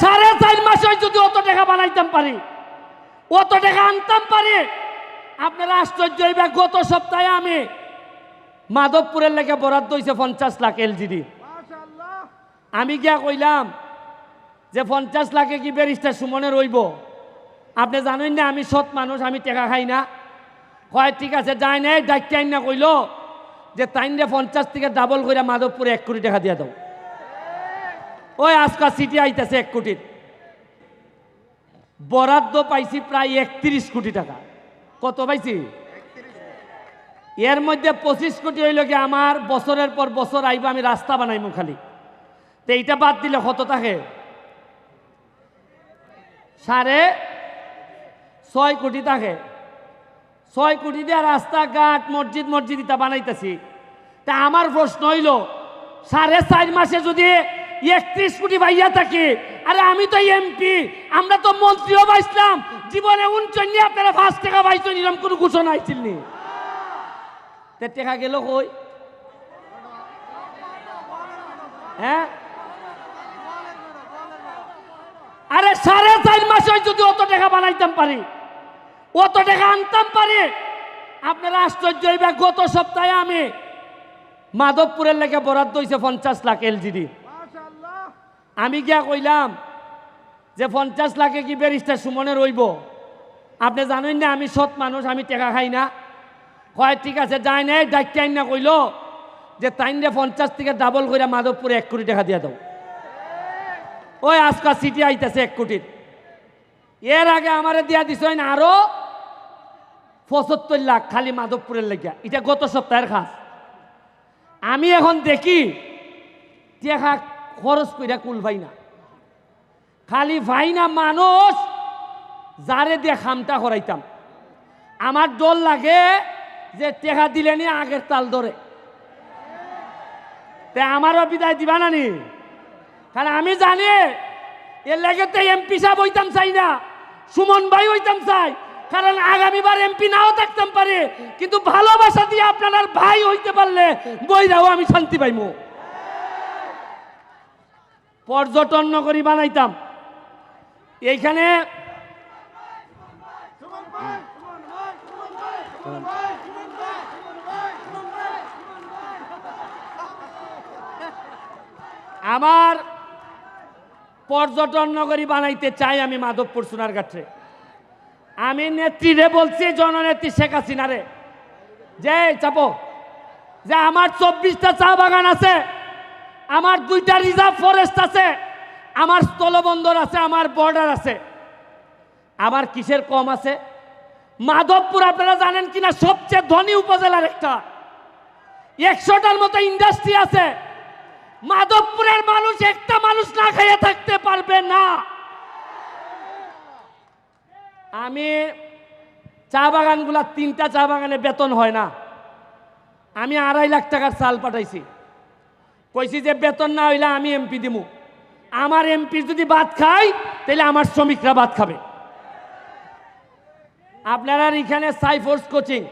সাড়ে চার মাসে যদি অত টাকা বানাইতাম পারি অত টাকা আনতাম পারি আপনারা আশ্চর্য হইবে গত সপ্তাহে আমি মাধবপুরের লেগে বরাদ্দ হয়েছে পঞ্চাশ লাখ এলজিডি। আমি গিয়া কইলাম যে পঞ্চাশ লাখে কি ব্যারিস্টার সুমনে রইব আপনি জানেন না আমি সৎ মানুষ আমি টেকা খাই না। হয় ঠিক আছে যাই নাই ডাক্তার না কইল যে তাইন রে পঞ্চাশ থেকে ডাবল করে মাধবপুরে এক কোটি টাকা দিয়ে দাও। ওই আজকাল সিটি আইতেছে এক কোটির বরাদ্দ পাইছি প্রায় একত্রিশ কোটি টাকা। কত পাইছি? এর মধ্যে পঁচিশ কোটি হইল কি আমার বছরের পর বছর আইব, আমি রাস্তা বানাইমু খালি। তো এইটা বাদ দিলে কত থাকে? সাড়ে ছয় কোটি থাকে। ছয় কোটি দিয়ে রাস্তাঘাট, মসজিদ মসজিদ ইটা বানাইতেছি। তা আমার প্রশ্ন হইল, সাড়ে চার মাসে যদি একত্রিশ কোটি ভাইয়া থাকে। আরে আমি তো এমপি আমরা তো মন্ত্রীও পাইছিলাম জীবনে উনচন নিয়ে আপনারা পাঁচ টাকা পাইছেন এরকম কোনো ঘোষণা আইছিল নি? তে টাকা গেল কই? হ্যাঁ? আরে সাড়ে চার মাসে যদি অত টাকা বানাইতাম পারি, অত টাকা আনতাম পারি, আপনারা আশ্চর্য হইবে গত সপ্তাহে আমি মাধবপুরের লেগে বরাদ্দ হয়েছে পঞ্চাশ লাখ এলজিডি আমি গিয়া কইলাম যে পঞ্চাশ লাখে কি ব্যারিস্টার সুমনে রইব? আপনি জানেন না, আমি সৎ মানুষ, আমি টেকা খাই না। হয়, ঠিক আছে যাই নাই ডাক্তার না কইল যে তাইন রে পঞ্চাশ থেকে ডাবল করে মাধবপুরে এক কোটি টাকা দিয়ে দাও। ওই আজকাল সিটি আইতেছে এক কোটির। এর আগে আমারে দিয়া না আরও পঁচাত্তর লাখ খালি মাধবপুরের লেগিয়া। এটা গত সপ্তাহের খাস। আমি এখন দেখি টেকা খরচ কইরা কুল ভাই না। খালি ভাই না, মানুষ, যারে দিয়ে খামটা করাইতাম আমার ডর লাগে যে টেকা দিলে নি আগের তাল ধরে। তে আমারও বিদায় দিবা না নি? কারণ আমি জানি, এর লাগে তো এমপি সাহেব হইতাম চাই না, সুমন ভাই হইতাম চাই। কারণ আগামীবার এমপি নাও থাকতাম পারে, কিন্তু ভালোবাসা দিয়ে আপনার ভাই হইতে পারলে বইরাও আমি শান্তি পাইমু। পর্যটন নগরী বানাইতাম। এইখানে আমার পর্যটন নগরী বানাইতে চাই আমি মাধবপুর সোনারঘাটে আমি নেত্রীরে বলছি, জননেত্রী শেখ হাসিনারে যে, চাপো। যে, আমার চব্বিশটা চা বাগান আছে আমার দুইটা রিজার্ভ ফরেস্ট আছে, আমার স্থলবন্দর আছে, আমার বর্ডার আছে। আমার কিসের কম আছে? মাধবপুর আপনারা জানেন কিনা? সবচেয়ে ধনী উপজেলার একটা। একশোটার মতো ইন্ডাস্ট্রি আছে। মাধবপুরের মানুষ একটা মানুষ না খাইয়ে থাকতে পারবে না। আমি চা বাগানগুলা তিনটা চা বাগানে বেতন হয় না। আমি আড়াই লাখ টাকার চাল পাঠাইছি। কইছি যে বেতন না হইলে আমি এমপি দিমু। আমার এমপি যদি বাদ খাই তাহলে আমার শ্রমিকরা বাদ খাবে। আপনারা এখানে সাইফোর্স কোচিং